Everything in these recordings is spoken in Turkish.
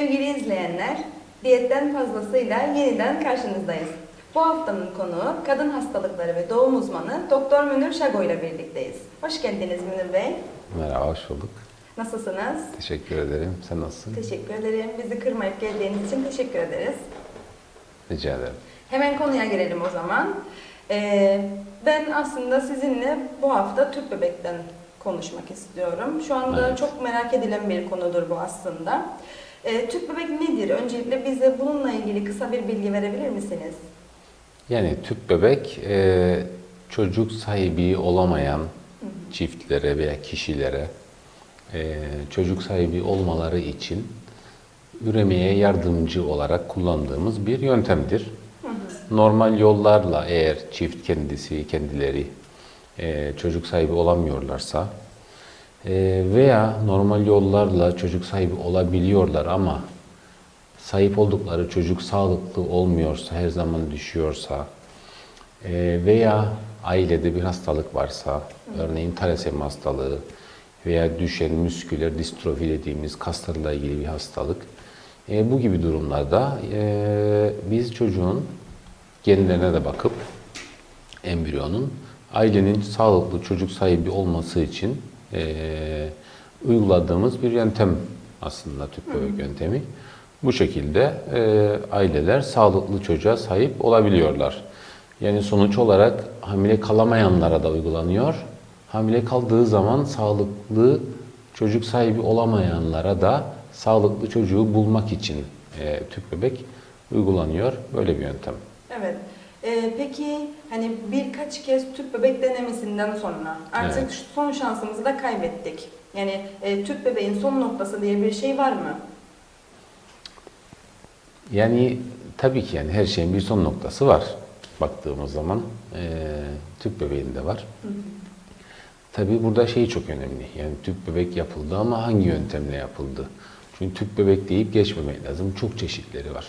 Sevgili izleyenler, diyetten fazlasıyla yeniden karşınızdayız. Bu haftanın konuğu kadın hastalıkları ve doğum uzmanı Doktor Münir Şago ile birlikteyiz. Hoş geldiniz Münir Bey. Merhaba, hoş bulduk. Nasılsınız? Teşekkür ederim. Sen nasılsın? Teşekkür ederim. Bizi kırmayıp geldiğiniz için teşekkür ederiz. Rica ederim. Hemen konuya girelim o zaman. Ee, ben aslında sizinle bu hafta tüp bebekten konuşmak istiyorum. Şu anda Evet. çok merak edilen bir konudur bu aslında. Ee, tüp bebek nedir? Öncelikle bize bununla ilgili kısa bir bilgi verebilir misiniz? Yani tüp bebek e, çocuk sahibi olamayan çiftlere veya kişilere e, çocuk sahibi olmaları için üremeye yardımcı olarak kullandığımız bir yöntemdir. Normal yollarla eğer çift kendisi kendileri e, çocuk sahibi olamıyorlarsa e, veya normal yollarla çocuk sahibi olabiliyorlar ama sahip oldukları çocuk sağlıklı olmuyorsa, her zaman düşüyorsa e, veya ailede bir hastalık varsa, örneğin talasemi hastalığı veya düşen müsküler distrofi dediğimiz kaslarla ilgili bir hastalık. E, bu gibi durumlarda e, biz çocuğun genlerine de bakıp embriyonun ailenin sağlıklı çocuk sahibi olması için e, uyguladığımız bir yöntem aslında tüp bebek yöntemi. Bu şekilde e, aileler sağlıklı çocuğa sahip olabiliyorlar. Yani sonuç olarak hamile kalamayanlara da uygulanıyor. Hamile kaldığı zaman sağlıklı çocuk sahibi olamayanlara da sağlıklı çocuğu bulmak için e, tüp bebek uygulanıyor. Böyle bir yöntem. Evet. Ee, peki hani birkaç kez tüp bebek denemesinden sonra artık Evet. son şansımızı da kaybettik. Yani e, tüp bebeğin son noktası diye bir şey var mı? Yani tabii ki yani her şeyin bir son noktası var. Baktığımız zaman eee tüp bebeğinde var. Tabii burada şey çok önemli. Yani tüp bebek yapıldı ama hangi yöntemle yapıldı? Çünkü tüp bebek deyip geçmemek lazım. Çok çeşitleri var.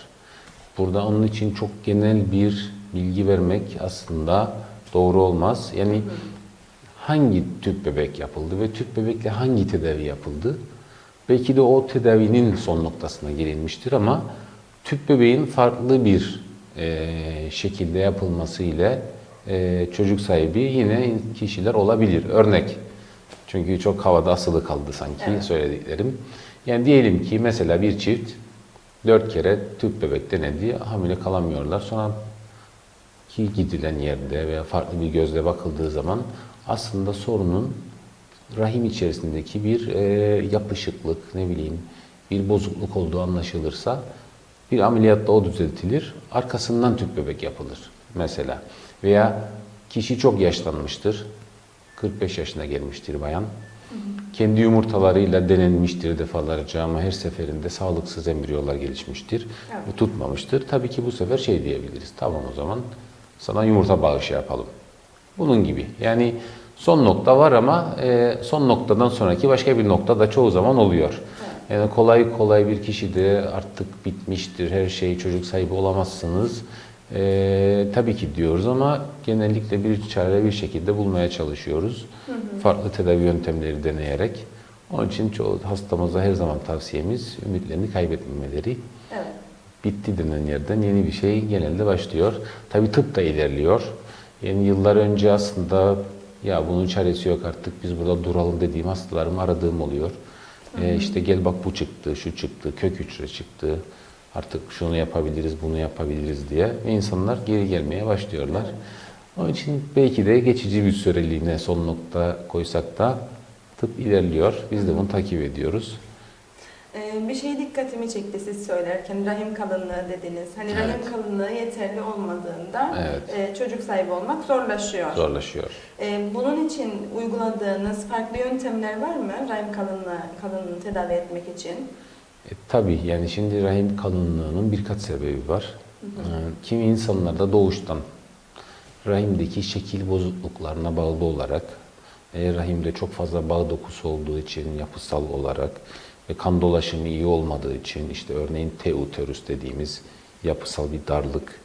Burada onun için çok genel bir bilgi vermek aslında doğru olmaz. Yani hangi tüp bebek yapıldı ve tüp bebekle hangi tedavi yapıldı? Belki de o tedavinin son noktasına gelinmiştir ama tüp bebeğin farklı bir eee, şekilde yapılması ile eee, çocuk sahibi yine kişiler olabilir. Örnek. Çünkü çok havada asılı kaldı sanki Evet. söylediklerim. Yani diyelim ki mesela bir çift dört kere tüp bebek denedi, hamile kalamıyorlar. Sonra ki gidilen yerde veya farklı bir gözle bakıldığı zaman aslında sorunun rahim içerisindeki bir e, yapışıklık, ne bileyim bir bozukluk olduğu anlaşılırsa bir ameliyatta o düzeltilir. Arkasından tüp bebek yapılır mesela. Veya kişi çok yaşlanmıştır. 45 yaşına gelmiştir bayan. Kendi yumurtalarıyla denenmiştir defalarca ama her seferinde sağlıksız embriyolar gelişmiştir. Evet. Bu tutmamıştır. Tabii ki bu sefer şey diyebiliriz. Tamam o zaman sana yumurta bağışı yapalım. Bunun gibi. Yani son nokta var ama e, son noktadan sonraki başka bir nokta da çoğu zaman oluyor. Yani kolay kolay bir kişi de artık bitmiştir, her şey çocuk sahibi olamazsınız. E, tabii ki diyoruz ama genellikle bir çare bir şekilde bulmaya çalışıyoruz. Farklı tedavi yöntemleri deneyerek. Onun için çoğu hastamıza her zaman tavsiyemiz ümitlerini kaybetmemeleri. Bitti denen yerden yeni bir şey genelde başlıyor. Tabi tıp da ilerliyor. Yani yıllar önce aslında ya bunun çaresi yok artık biz burada duralım dediğim hastalarımı aradığım oluyor. Ee, işte gel bak bu çıktı, şu çıktı, kök hücre çıktı. Artık şunu yapabiliriz, bunu yapabiliriz diye ve insanlar geri gelmeye başlıyorlar. Onun için belki de geçici bir süreliğine son nokta koysak da tıp ilerliyor. Biz de bunu takip ediyoruz. Ee, bir şey dikkatimi çekti siz söylerken rahim kalınlığı dediniz. Hani Evet. rahim kalınlığı yeterli olmadığında Evet. e, çocuk sahibi olmak zorlaşıyor. Zorlaşıyor. Ee, bunun için uyguladığınız farklı yöntemler var mı rahim kalınlığı kalınlığını tedavi etmek için? E, tabii yani şimdi rahim kalınlığının birkaç sebebi var. E, kimi insanlarda doğuştan rahimdeki şekil bozukluklarına bağlı olarak e, rahimde çok fazla bağ dokusu olduğu için yapısal olarak ve kan dolaşımı iyi olmadığı için işte örneğin T uterus dediğimiz yapısal bir darlık.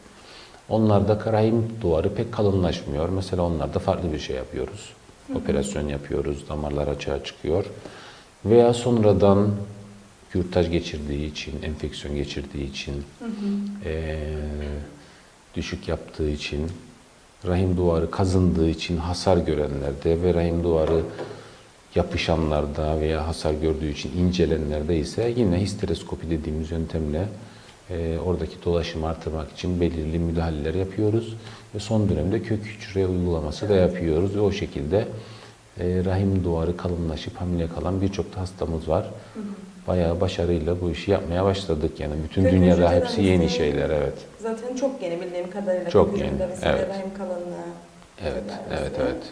Onlarda rahim duvarı pek kalınlaşmıyor. Mesela onlarda farklı bir şey yapıyoruz. Operasyon yapıyoruz, damarlar açığa çıkıyor. Veya sonradan kürtaj geçirdiği için, enfeksiyon geçirdiği için, eee, düşük yaptığı için, rahim duvarı kazındığı için hasar görenlerde ve rahim duvarı yapışanlarda veya hasar gördüğü için incelenenlerde ise yine histeroskopi dediğimiz yöntemle e, oradaki dolaşımı artırmak için belirli müdahaleler yapıyoruz. Ve son dönemde kök hücre uygulaması da yapıyoruz ve o şekilde e, rahim duvarı kalınlaşıp hamile kalan birçok da hastamız var. Bayağı başarıyla bu işi yapmaya başladık yani bütün Kök dünyada hepsi yeni tedavisi şeyler evet. Zaten çok yeni bildiğim kadarıyla. Çok yeni, evet. Rahim kalınlığı. Evet, evet, evet.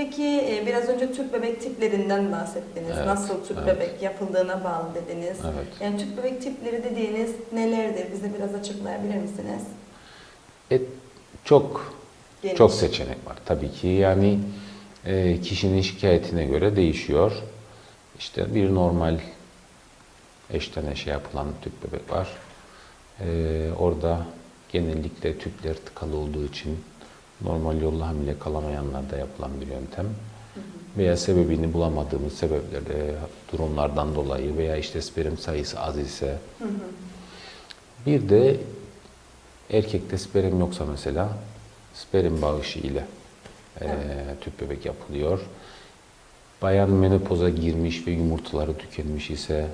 Peki e, biraz önce tüp bebek tiplerinden bahsettiniz. Evet, Nasıl tüp evet. bebek yapıldığına bağlı dediniz. Evet. Yani tüp bebek tipleri dediğiniz nelerdir? Bize biraz açıklayabilir misiniz? E, çok Geniş. Çok seçenek var tabii ki. Yani e, kişinin şikayetine göre değişiyor. İşte bir normal eşten eşe yapılan tüp bebek var. E, orada genellikle tüpler tıkalı olduğu için normal yolla hamile kalamayanlarda yapılan bir yöntem. Veya sebebini bulamadığımız sebeplerde, durumlardan dolayı veya işte sperm sayısı az ise. Bir de erkekte sperm yoksa mesela sperm bağışı ile e, tüp bebek yapılıyor. Bayan menopoza girmiş ve yumurtaları tükenmiş ise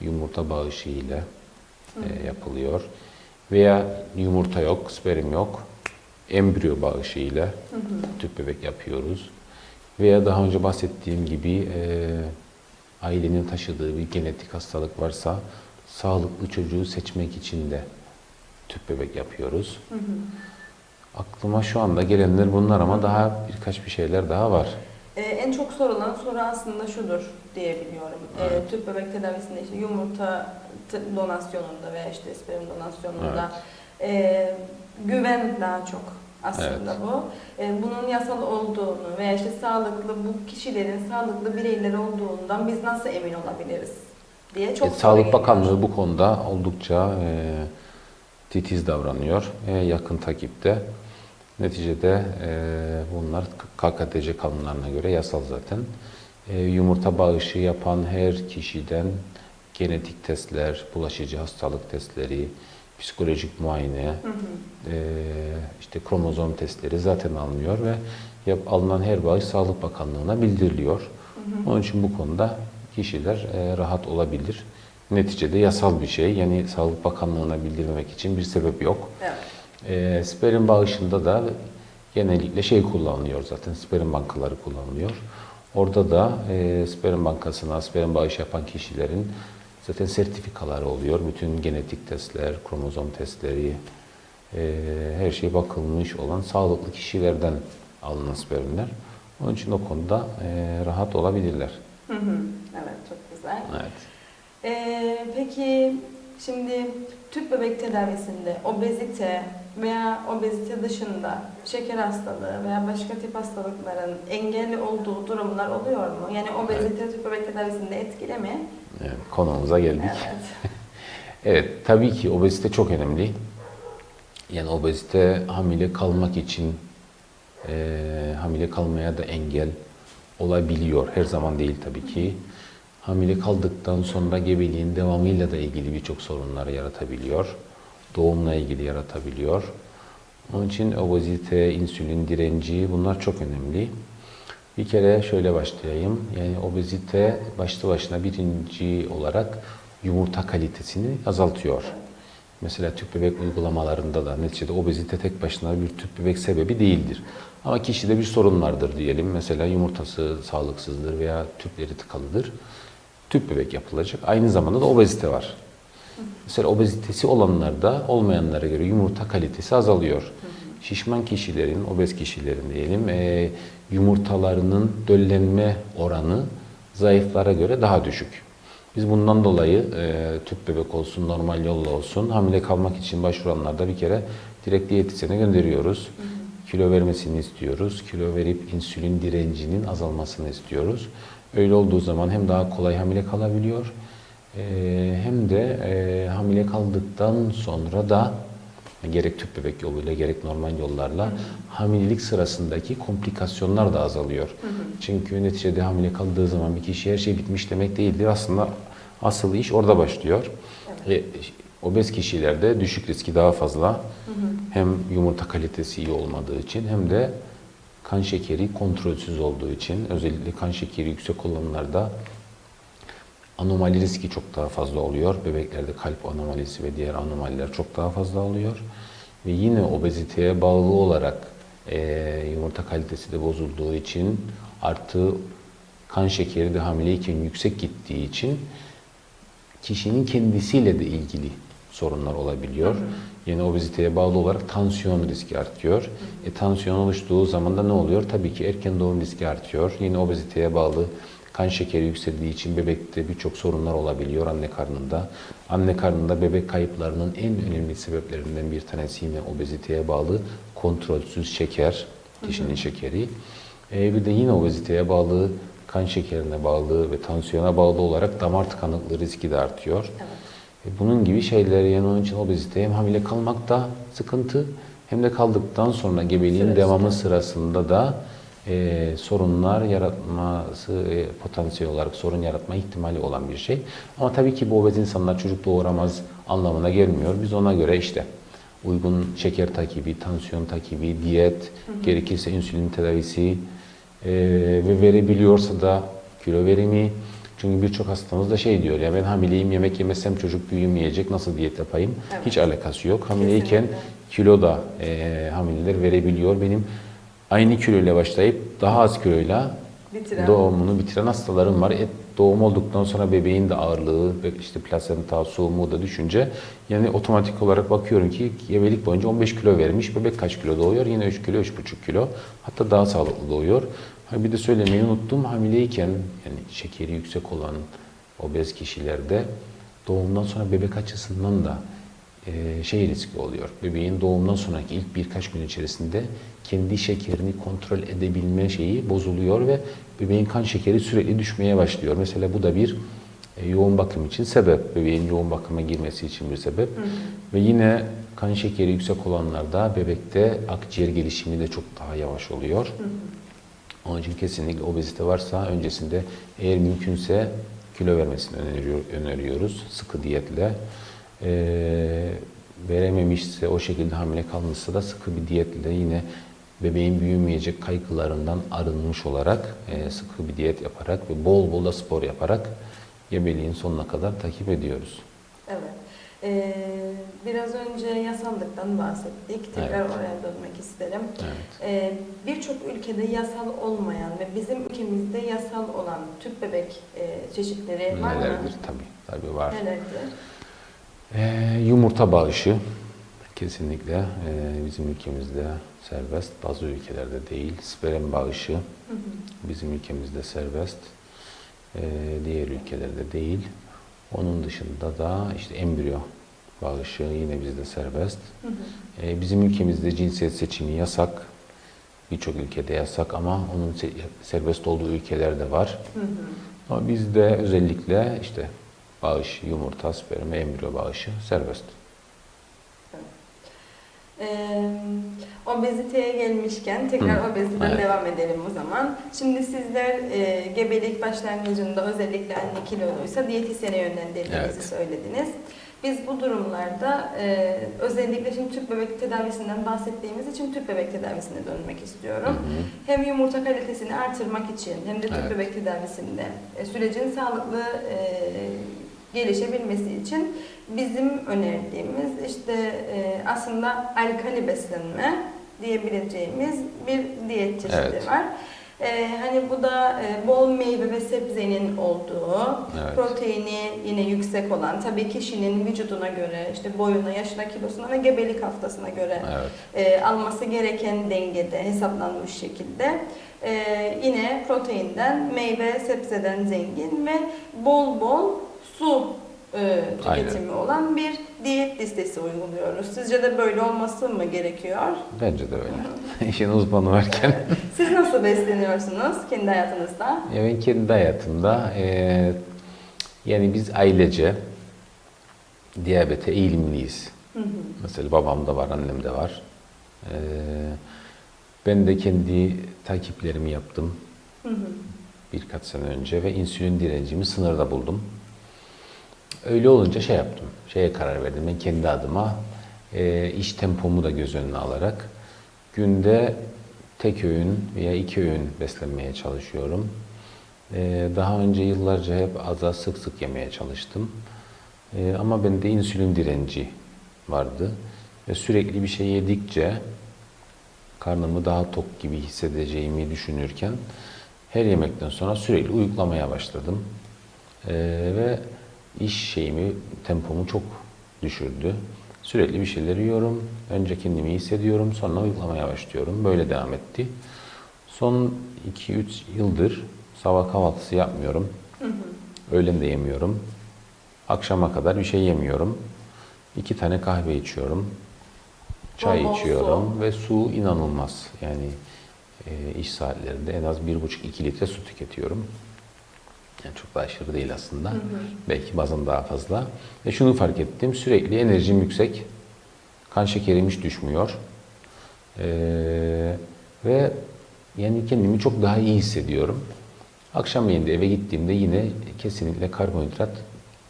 yumurta bağışı ile e, yapılıyor. Veya yumurta yok, sperm yok, embriyo bağışı ile tüp bebek yapıyoruz. Veya daha önce bahsettiğim gibi e, ailenin taşıdığı bir genetik hastalık varsa sağlıklı çocuğu seçmek için de tüp bebek yapıyoruz. Aklıma şu anda gelenler bunlar ama daha birkaç bir şeyler daha var. Ee, en çok sorulan soru aslında şudur diyebiliyorum. Ee, Evet. tüp bebek tedavisinde işte yumurta donasyonunda veya işte sperm donasyonunda e, güven daha çok aslında bu. E, bunun yasal olduğunu veya işte sağlıklı bu kişilerin sağlıklı bireyler olduğundan biz nasıl emin olabiliriz diye çok E, Sağlık. Bakanlığı bu konuda oldukça e, titiz davranıyor. E, yakın takipte. Neticede e, bunlar KKTC kanunlarına göre yasal zaten. E, yumurta bağışı yapan her kişiden genetik testler, bulaşıcı hastalık testleri, psikolojik muayene, Hı hı. e, işte kromozom testleri zaten alınıyor ve yap, alınan her bağış Sağlık Bakanlığı'na bildiriliyor. Onun için bu konuda kişiler e, rahat olabilir. Neticede yasal bir şey. Yani Sağlık Bakanlığı'na bildirmemek için bir sebep yok. Evet. E, sperm bağışında da genellikle şey kullanılıyor zaten. Sperm bankaları kullanılıyor. Orada da e, sperm bankasına sperm bağış yapan kişilerin zaten sertifikaları oluyor. Bütün genetik testler, kromozom testleri, e, her şey bakılmış olan sağlıklı kişilerden alınan spermler. Onun için o konuda e, rahat olabilirler. Hı hı. Evet çok güzel. Evet. Ee, peki şimdi tüp bebek tedavisinde obezite veya obezite dışında şeker hastalığı veya başka tip hastalıkların engelli olduğu durumlar oluyor mu? Yani obezite tüp bebek tedavisinde etkili mi? Evet, konumuza geldik. Evet. Evet, tabii ki obezite çok önemli. Yani obezite hamile kalmak için eee, hamile kalmaya da engel olabiliyor. Her zaman değil tabii ki. Hamile kaldıktan sonra gebeliğin devamıyla da ilgili birçok sorunlar yaratabiliyor. Doğumla ilgili yaratabiliyor. Onun için obezite, insülin direnci bunlar çok önemli. Bir kere şöyle başlayayım. Yani obezite başlı başına birinci olarak yumurta kalitesini azaltıyor. Mesela tüp bebek uygulamalarında da neticede obezite tek başına bir tüp bebek sebebi değildir. Ama kişide bir sorun vardır diyelim. Mesela yumurtası sağlıksızdır veya tüpleri tıkalıdır. Tüp bebek yapılacak. Aynı zamanda da obezite var. Mesela obezitesi olanlarda olmayanlara göre yumurta kalitesi azalıyor. Şişman kişilerin, obez kişilerin diyelim e, yumurtalarının döllenme oranı zayıflara göre daha düşük. Biz bundan dolayı e, tüp bebek olsun, normal yolla olsun hamile kalmak için başvuranlarda bir kere direkt diyetisyene gönderiyoruz. Kilo vermesini istiyoruz. Kilo verip insülin direncinin azalmasını istiyoruz. Öyle olduğu zaman hem daha kolay hamile kalabiliyor ee, hem de e, hamile kaldıktan sonra da gerek tüp bebek yoluyla gerek normal yollarla hamilelik sırasındaki komplikasyonlar da azalıyor. Çünkü neticede hamile kaldığı zaman bir kişi her şey bitmiş demek değildir. Aslında Asıl iş orada başlıyor. E, obez kişilerde düşük riski daha fazla. Hem yumurta kalitesi iyi olmadığı için hem de kan şekeri kontrolsüz olduğu için özellikle kan şekeri yüksek olanlarda anomali riski çok daha fazla oluyor. Bebeklerde kalp anomalisi ve diğer anomaliler çok daha fazla oluyor. Ve yine obeziteye bağlı olarak e, yumurta kalitesi de bozulduğu için artı kan şekeri de hamileyken yüksek gittiği için kişinin kendisiyle de ilgili sorunlar olabiliyor. Yine obeziteye bağlı olarak tansiyon riski artıyor. E, tansiyon oluştuğu zaman da ne oluyor? Tabii ki erken doğum riski artıyor. Yine obeziteye bağlı kan şekeri yükseldiği için bebekte birçok sorunlar olabiliyor anne karnında. Anne karnında bebek kayıplarının en önemli sebeplerinden bir tanesi yine obeziteye bağlı kontrolsüz şeker, kişinin şekeri. E, bir de yine obeziteye bağlı, kan şekerine bağlı ve tansiyona bağlı olarak damar tıkanıklığı riski de artıyor. E, Bunun gibi şeyler yani onun için obezite hem hamile kalmak da sıkıntı hem de kaldıktan sonra gebeliğin Süreçte. devamı sırasında da e, sorunlar yaratması, e, potansiyel olarak sorun yaratma ihtimali olan bir şey. Ama tabii ki bu obez insanlar çocuk doğuramaz anlamına gelmiyor. Biz ona göre işte uygun şeker takibi, tansiyon takibi, diyet, gerekirse insülin tedavisi e, ve verebiliyorsa da kilo verimi. Çünkü birçok hastamız da şey diyor ya ben hamileyim yemek yemezsem çocuk büyümeyecek nasıl diyet yapayım? Evet. Hiç alakası yok. Hamileyken Kesinlikle. kilo da e, hamileler verebiliyor. Benim aynı kiloyla başlayıp daha az kiloyla Bitiren. doğumunu bitiren hastalarım var. Et doğum olduktan sonra bebeğin de ağırlığı ve işte plasenta, soğumu da düşünce yani otomatik olarak bakıyorum ki gebelik boyunca 15 kilo vermiş. Bebek kaç kilo doğuyor? Yine 3 kilo, 3,5 kilo. Hatta daha sağlıklı doğuyor. Ha bir de söylemeyi unuttum. Hamileyken yani şekeri yüksek olan obez kişilerde doğumdan sonra bebek açısından da e, şey riski oluyor. Bebeğin doğumdan sonraki ilk birkaç gün içerisinde kendi şekerini kontrol edebilme şeyi bozuluyor ve bebeğin kan şekeri sürekli düşmeye başlıyor. Mesela bu da bir e, yoğun bakım için sebep. Bebeğin yoğun bakıma girmesi için bir sebep. Ve yine kan şekeri yüksek olanlarda bebekte akciğer gelişimi de çok daha yavaş oluyor. Onun için kesinlikle obezite varsa öncesinde eğer mümkünse kilo vermesini öneriyor, öneriyoruz sıkı diyetle. Ee, verememişse o şekilde hamile kalmışsa da sıkı bir diyetle yine bebeğin büyümeyecek kaygılarından arınmış olarak e, sıkı bir diyet yaparak ve bol bol da spor yaparak gebeliğin sonuna kadar takip ediyoruz. Evet. Ee, biraz önce yasallıktan bahsettik. Tekrar Evet. oraya dönmek isterim. Evet. Ee, Birçok ülkede yasal olmayan ve bizim ülkemizde yasal olan tüp bebek e, çeşitleri var mı? Nelerdir? Tabii, tabii var. Nelerdir? Ee, yumurta bağışı kesinlikle e, bizim ülkemizde serbest, bazı ülkelerde değil. Sperm bağışı bizim ülkemizde serbest, e, diğer ülkelerde değil. Onun dışında da işte embriyo bağışı yine bizde serbest. E, bizim ülkemizde cinsiyet seçimi yasak. Birçok ülkede yasak ama onun se- serbest olduğu ülkeler de var. Ama bizde özellikle işte bağış, yumurta, sperm, embriyo bağışı serbest. Ee, obeziteye gelmişken tekrar obeziteden evet. devam edelim o zaman. Şimdi sizler e, gebelik başlangıcında özellikle anne kiloluysa diyetisyene yönlendirdiğinizi Evet. söylediniz. Biz bu durumlarda e, özellikle şimdi tüp bebek tedavisinden bahsettiğimiz için tüp bebek tedavisine dönmek istiyorum. Hem yumurta kalitesini artırmak için hem de tüp Evet. bebek tedavisinde e, sürecin sağlıklı e, gelişebilmesi için bizim önerdiğimiz işte e, aslında alkali beslenme diyebileceğimiz bir diyet çeşidi Evet. var. E, hani bu da e, bol meyve ve sebzenin olduğu, Evet. proteini yine yüksek olan, tabii kişinin vücuduna göre, işte boyuna, yaşına, kilosuna ve gebelik haftasına göre Evet. e, alması gereken dengede hesaplanmış şekilde e, yine proteinden, meyve, sebzeden zengin ve bol bol su e, tüketimi olan bir diyet listesi uyguluyoruz. Sizce de böyle olması mı gerekiyor? Bence de öyle. İşin uzmanı varken. Siz nasıl besleniyorsunuz kendi hayatınızda? Ya ben kendi hayatımda eee, yani biz ailece diyabete eğilimliyiz. Hı hı. Mesela babam da var, annem de var. Eee, ben de kendi takiplerimi yaptım Hı hı. birkaç sene önce ve insülin direncimi sınırda buldum. Öyle olunca şey yaptım. Şeye karar verdim. Ben kendi adıma e, iş tempomu da göz önüne alarak günde tek öğün veya iki öğün beslenmeye çalışıyorum. E, daha önce yıllarca hep az az sık sık yemeye çalıştım. E, ama bende insülin direnci vardı. Ve sürekli bir şey yedikçe karnımı daha tok gibi hissedeceğimi düşünürken her yemekten sonra sürekli uyuklamaya başladım. Ee, ve iş şeyimi, tempomu çok düşürdü. Sürekli bir şeyler yiyorum. Önce kendimi hissediyorum, sonra uyuklamaya başlıyorum. Böyle devam etti. Son 2-3 yıldır sabah kahvaltısı yapmıyorum. Öğlen de yemiyorum. Akşama kadar bir şey yemiyorum. İki tane kahve içiyorum. Çay Bol içiyorum ve su inanılmaz. Yani e, iş saatlerinde en az 1,5-2 litre su tüketiyorum. Yani çok da aşırı değil aslında. Belki bazen daha fazla. Ve şunu fark ettim. Sürekli enerjim yüksek. Kan şekerim hiç düşmüyor. Ee, ve yani kendimi çok daha iyi hissediyorum. Akşam de eve gittiğimde yine kesinlikle karbonhidrat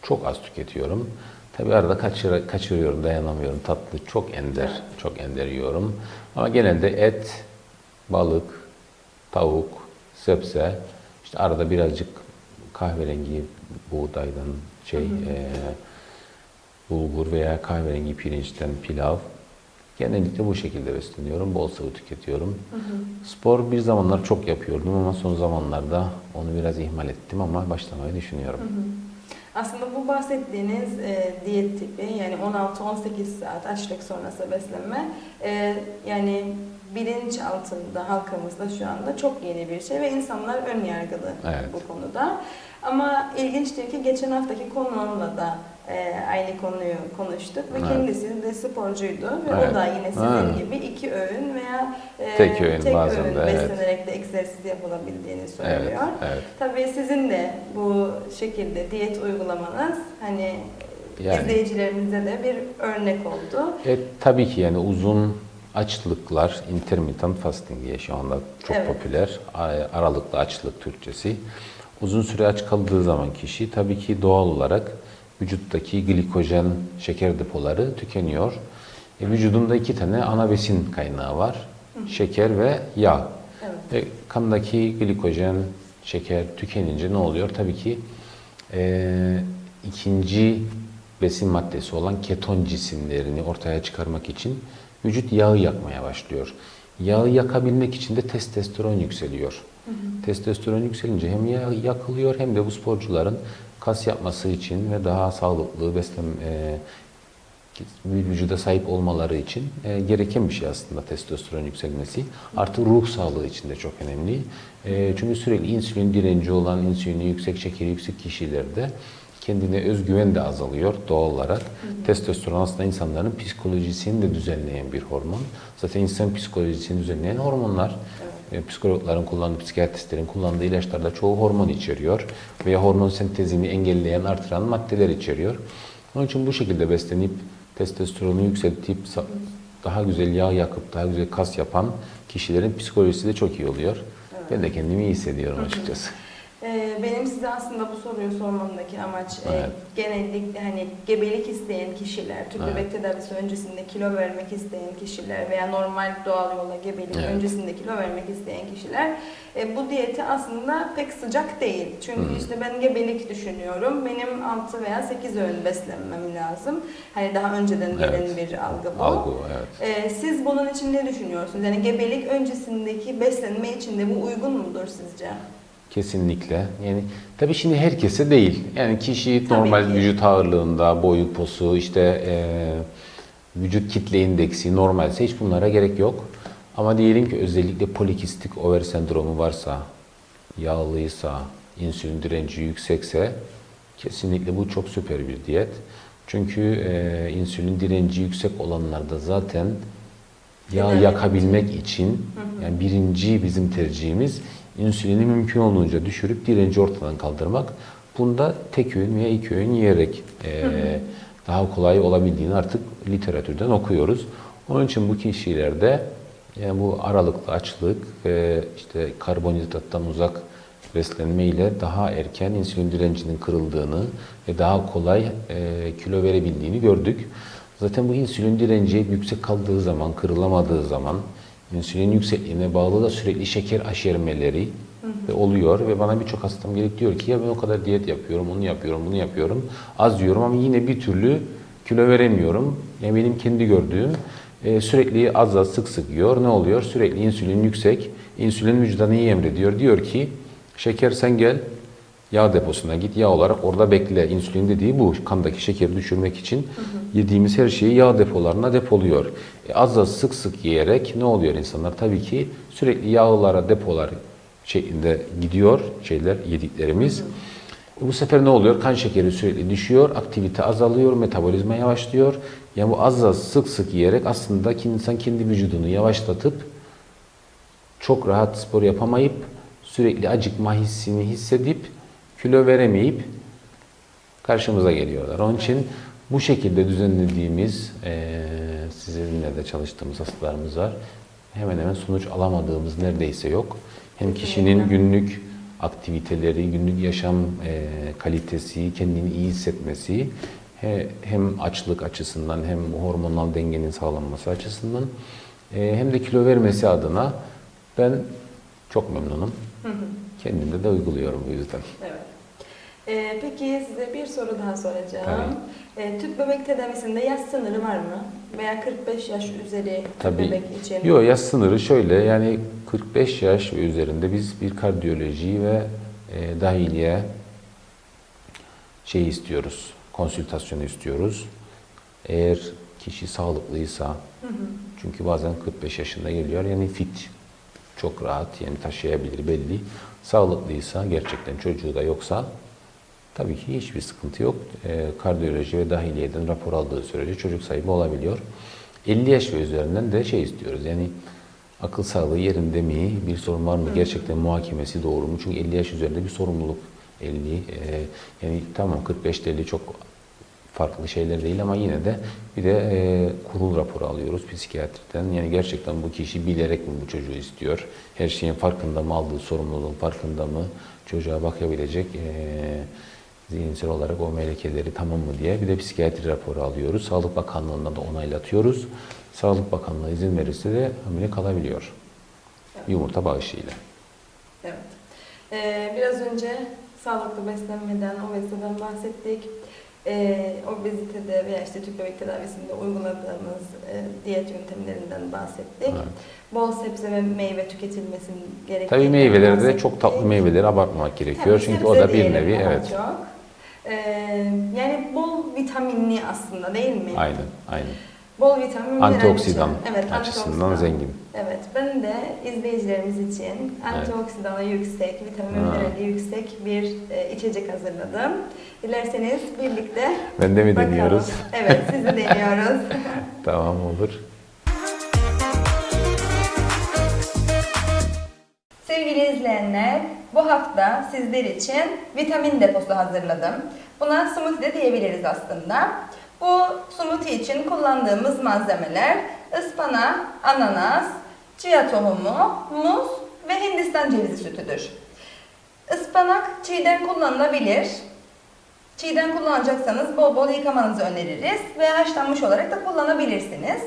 çok az tüketiyorum. Tabii arada kaçır, kaçırıyorum, dayanamıyorum. Tatlı çok ender, çok ender yiyorum. Ama genelde et, balık, tavuk, sebze, işte arada birazcık kahverengi buğdaydan şey, e, bulgur veya kahverengi pirinçten pilav. Genellikle bu şekilde besleniyorum. Bol sıvı tüketiyorum. Spor bir zamanlar çok yapıyordum ama son zamanlarda onu biraz ihmal ettim ama başlamayı düşünüyorum. Aslında bu bahsettiğiniz e, diyet tipi yani 16-18 saat açlık sonrası beslenme e, yani bilinç altında halkımızda şu anda çok yeni bir şey ve insanlar ön yargılı Evet. bu konuda. Ama ilginçtir ki geçen haftaki konuğumla da e, aynı konuyu konuştuk ve Evet. kendisi de sporcuydu ve Evet. o da yine sizin Ha. gibi iki öğün veya e, Tek öğün bazen öğün de, evet. beslenerek de egzersiz yapılabildiğini Evet, söylüyor. evet. Tabii sizin de bu şekilde diyet uygulamanız hani Yani. izleyicilerimize de bir örnek oldu. E, tabii ki yani uzun açlıklar, intermittent fasting diye şu anda çok Evet. popüler. Aralıklı açlık Türkçesi. Uzun süre aç kaldığı zaman kişi tabii ki doğal olarak vücuttaki glikojen şeker depoları tükeniyor. E, vücudunda iki tane ana besin kaynağı var. Şeker ve yağ. Evet. Ve kandaki glikojen, şeker tükenince ne oluyor? Tabii ki eee, ikinci besin maddesi olan keton cisimlerini ortaya çıkarmak için vücut yağı yakmaya başlıyor. Yağı yakabilmek için de testosteron yükseliyor. Testosteron yükselince hem yakılıyor hem de bu sporcuların kas yapması için ve daha sağlıklı beslen bir vücuda sahip olmaları için e, gereken bir şey aslında testosteron yükselmesi. Artı ruh sağlığı için de çok önemli. E, çünkü sürekli insülin direnci olan, insülini yüksek, şekeri yüksek kişilerde kendine özgüven de azalıyor doğal olarak. Testosteron aslında insanların psikolojisini de düzenleyen bir hormon. Zaten insan psikolojisini düzenleyen hormonlar. E, psikologların kullandığı, psikiyatristlerin kullandığı ilaçlarda çoğu hormon içeriyor. Veya hormon sentezini engelleyen, artıran maddeler içeriyor. Onun için bu şekilde beslenip testosteronu yükseltip daha güzel yağ yakıp daha güzel kas yapan kişilerin psikolojisi de çok iyi oluyor. Ben de kendimi iyi hissediyorum açıkçası. Ee, benim size aslında bu soruyu sormamdaki amaç e, Evet. genellikle hani gebelik isteyen kişiler, tüp Evet. bebek tedavisi öncesinde kilo vermek isteyen kişiler veya normal doğal yolla gebelik Evet. öncesinde kilo vermek isteyen kişiler e, bu diyeti aslında pek sıcak değil. Çünkü Hı. işte ben gebelik düşünüyorum. Benim 6 veya 8 öğün beslenmem lazım. Hani daha önceden gelen Evet. bir algı bu. Algı evet. Ee, siz bunun için ne düşünüyorsunuz? Yani gebelik öncesindeki beslenme için de bu uygun mudur sizce? Kesinlikle. Yani tabii şimdi herkese değil. Yani kişi Tabii normal ki. vücut ağırlığında, boyu, posu, işte eee, vücut kitle indeksi normalse hiç bunlara gerek yok. Ama diyelim ki özellikle polikistik over sendromu varsa, yağlıysa, insülin direnci yüksekse kesinlikle bu çok süper bir diyet. Çünkü eee, insülin direnci yüksek olanlarda zaten yağ yakabilmek için yani birinci bizim tercihimiz insülini mümkün olduğunca düşürüp direnci ortadan kaldırmak. Bunda tek öğün veya iki öğün yiyerek eee, daha kolay olabildiğini artık literatürden okuyoruz. Onun için bu kişilerde yani bu aralıklı açlık ve işte karbonhidrattan uzak beslenme ile daha erken insülin direncinin kırıldığını ve daha kolay e, kilo verebildiğini gördük. Zaten bu insülin direnci yüksek kaldığı zaman, kırılamadığı zaman insülin yüksekliğine bağlı da sürekli şeker aşermeleri de oluyor ve bana birçok hastam gelip diyor ki ya ben o kadar diyet yapıyorum, onu yapıyorum, bunu yapıyorum, az yiyorum ama yine bir türlü kilo veremiyorum. Yani benim kendi gördüğüm e, sürekli az az sık sık yiyor. Ne oluyor? Sürekli insülin yüksek. İnsülin vücuda neyi emrediyor? Diyor ki şeker sen gel yağ deposuna git yağ olarak orada bekle. İnsülin dediği bu. Kandaki şekeri düşürmek için yediğimiz her şeyi yağ depolarına depoluyor. E, az az sık sık yiyerek ne oluyor insanlar? Tabii ki sürekli yağlara depolar şeklinde gidiyor şeyler yediklerimiz. E, Bu sefer ne oluyor? Kan şekeri sürekli düşüyor, aktivite azalıyor, metabolizma yavaşlıyor. Yani bu az az sık sık yiyerek aslında insan kendi vücudunu yavaşlatıp çok rahat spor yapamayıp sürekli acıkma hissini hissedip kilo veremeyip karşımıza geliyorlar. Onun için bu şekilde düzenlediğimiz eee sizinle de çalıştığımız hastalarımız var. Hemen hemen sonuç alamadığımız neredeyse yok. Hem kişinin günlük aktiviteleri, günlük yaşam eee, kalitesi, kendini iyi hissetmesi he- hem açlık açısından hem hormonal dengenin sağlanması açısından eee, hem de kilo vermesi adına ben çok memnunum. Kendimde de uyguluyorum bu yüzden. Evet. Ee, peki size bir soru daha soracağım. Ee, tüp bebek tedavisinde yaş sınırı var mı? Veya 45 yaş üzeri Tabii. bebek için? Yok yaş sınırı şöyle yani 45 yaş ve üzerinde biz bir kardiyoloji ve e, dahiliye şey istiyoruz, konsültasyonu istiyoruz. Eğer kişi sağlıklıysa, çünkü bazen 45 yaşında geliyor yani fit, çok rahat yani taşıyabilir belli. Sağlıklıysa gerçekten çocuğu da yoksa tabii ki hiçbir sıkıntı yok. E, kardiyoloji ve dahiliyeden rapor aldığı sürece çocuk sahibi olabiliyor. 50 yaş ve üzerinden de şey istiyoruz yani akıl sağlığı yerinde mi, bir sorun var mı, gerçekten muhakemesi doğru mu? Çünkü 50 yaş üzerinde bir sorumluluk 50 e, yani tamam 45 50 çok farklı şeyler değil ama yine de bir de e, kurul raporu alıyoruz psikiyatriden. Yani gerçekten bu kişi bilerek mi bu çocuğu istiyor? Her şeyin farkında mı aldığı sorumluluğun farkında mı? Çocuğa bakabilecek e, zihinsel olarak o melekeleri tamam mı diye bir de psikiyatri raporu alıyoruz. Sağlık Bakanlığı'ndan da onaylatıyoruz. Sağlık Bakanlığı izin verirse de hamile kalabiliyor. Yumurta bağışıyla. Evet. Ee, biraz önce sağlıklı beslenmeden, obeziteden bahsettik. Ee, obezitede veya işte tüp bebek tedavisinde uyguladığımız e, diyet yöntemlerinden bahsettik. Evet. Bol sebze ve meyve tüketilmesinin gerektiği. Tabii meyvelerde de çok tatlı meyveleri abartmamak gerekiyor. Çünkü o da bir nevi evet. Çok. Ee, yani bol vitaminli aslında değil mi? Aynen, aynen. Bol vitamin mineral Antioksidan. Evet, açısından antioksidan. zengin. Evet, ben de izleyicilerimiz için antioksidanı yüksek, vitamin Ha. minerali yüksek bir e, içecek hazırladım. Dilerseniz birlikte Ben de mi bakalım. deniyoruz? Evet, sizi deniyoruz. Tamam olur. Sevgili izleyenler, bu hafta sizler için vitamin deposu hazırladım. Buna smoothie de diyebiliriz aslında. Bu smoothie için kullandığımız malzemeler ıspanak, ananas, chia tohumu, muz ve hindistan cevizi sütüdür. Ispanak çiğden kullanılabilir. Çiğden kullanacaksanız bol bol yıkamanızı öneririz veya haşlanmış olarak da kullanabilirsiniz.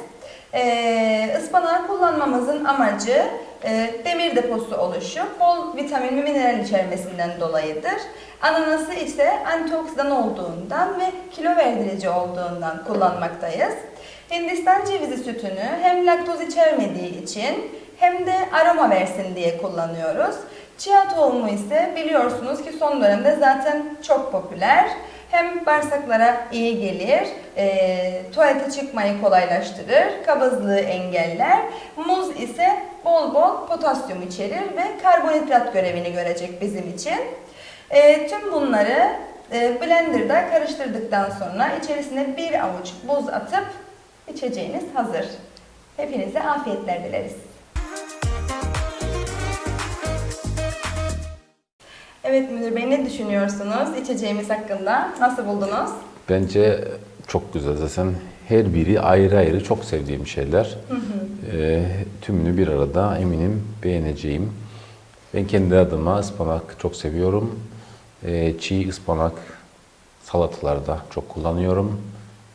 Ee, ıspanağı kullanmamızın amacı e, demir deposu oluşu, bol vitamin ve mineral içermesinden dolayıdır. Ananası ise antioksidan olduğundan ve kilo verdirici olduğundan kullanmaktayız. Hindistan cevizi sütünü hem laktoz içermediği için hem de aroma versin diye kullanıyoruz. Chia tohumu ise biliyorsunuz ki son dönemde zaten çok popüler. Hem bağırsaklara iyi gelir, e, tuvalete çıkmayı kolaylaştırır, kabızlığı engeller. Muz ise bol bol potasyum içerir ve karbonhidrat görevini görecek bizim için. E, tüm bunları e, blenderda karıştırdıktan sonra içerisine bir avuç buz atıp içeceğiniz hazır. Hepinize afiyetler dileriz. Evet Münir Bey ne düşünüyorsunuz içeceğimiz hakkında? Nasıl buldunuz? Bence çok güzel zaten her biri ayrı ayrı çok sevdiğim şeyler. Ee, tümünü bir arada eminim beğeneceğim. Ben kendi adıma ıspanak çok seviyorum. Ee, çiğ ıspanak salatalarda çok kullanıyorum.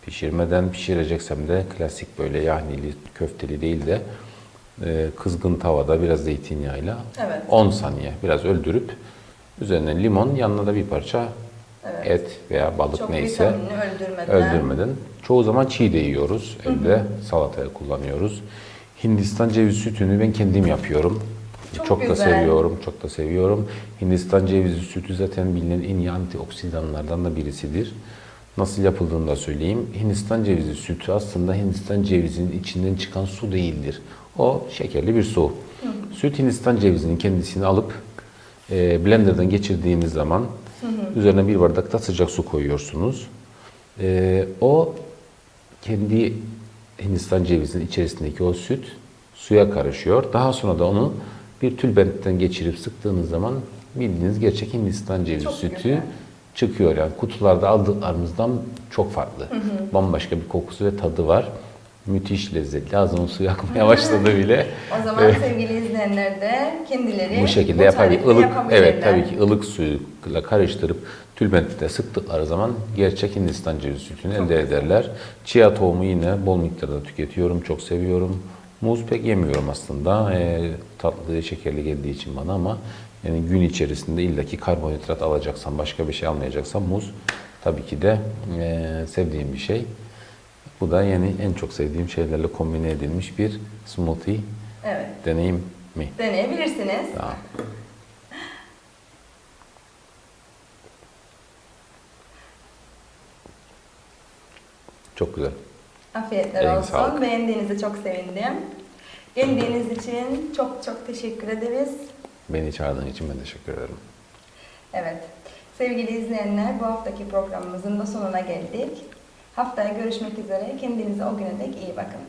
Pişirmeden pişireceksem de klasik böyle yahnili, köfteli değil de e, kızgın tavada biraz zeytinyağıyla Evet. 10 saniye biraz öldürüp üzerine limon yanına da bir parça Evet. et veya balık Çok neyse öldürmeden. öldürmeden. Çoğu zaman çiğ de yiyoruz. Evde salataya kullanıyoruz. Hindistan cevizi sütünü ben kendim yapıyorum. Çok da güzel. seviyorum, çok da seviyorum. Hindistan cevizi sütü zaten bilinen en iyi antioksidanlardan da birisidir. Nasıl yapıldığını da söyleyeyim. Hindistan cevizi sütü aslında Hindistan cevizinin içinden çıkan su değildir. O şekerli bir su. Süt Hindistan cevizinin kendisini alıp e, blenderdan geçirdiğiniz zaman üzerine bir bardak da sıcak su koyuyorsunuz. E, o kendi Hindistan cevizinin içerisindeki o süt suya karışıyor. Daha sonra da onu bir tülbentten geçirip sıktığınız zaman bildiğiniz gerçek Hindistan cevizi Çok sütü güzel. çıkıyor. Yani kutularda aldıklarımızdan çok farklı. Bambaşka bir kokusu ve tadı var. Müthiş lezzetli. Ağzımın suyu akmaya başladı bile. O zaman sevgili izleyenler de kendileri Bu şekilde bu yapabilir. Ilık, evet tabii ki ılık suyla karıştırıp tülbentte sıktıkları zaman gerçek Hindistan cevizi sütünü elde ederler. Chia tohumu yine bol miktarda tüketiyorum, çok seviyorum. Muz pek yemiyorum aslında. Ee, tatlı, şekerli geldiği için bana ama yani gün içerisinde illaki karbonhidrat alacaksam, başka bir şey almayacaksam muz tabii ki de ee, sevdiğim bir şey. Bu da yani en çok sevdiğim şeylerle kombine edilmiş bir smoothie Evet. deneyim mi? Deneyebilirsiniz. Tamam. Çok güzel. Afiyetler Eline olsun. sağlık. Beğendiğinize çok sevindim. Geldiğiniz için çok çok teşekkür ederiz. Beni çağırdığın için ben teşekkür ederim. Evet. Sevgili izleyenler bu haftaki programımızın da sonuna geldik. Haftaya görüşmek üzere. Kendinize o güne dek iyi bakın.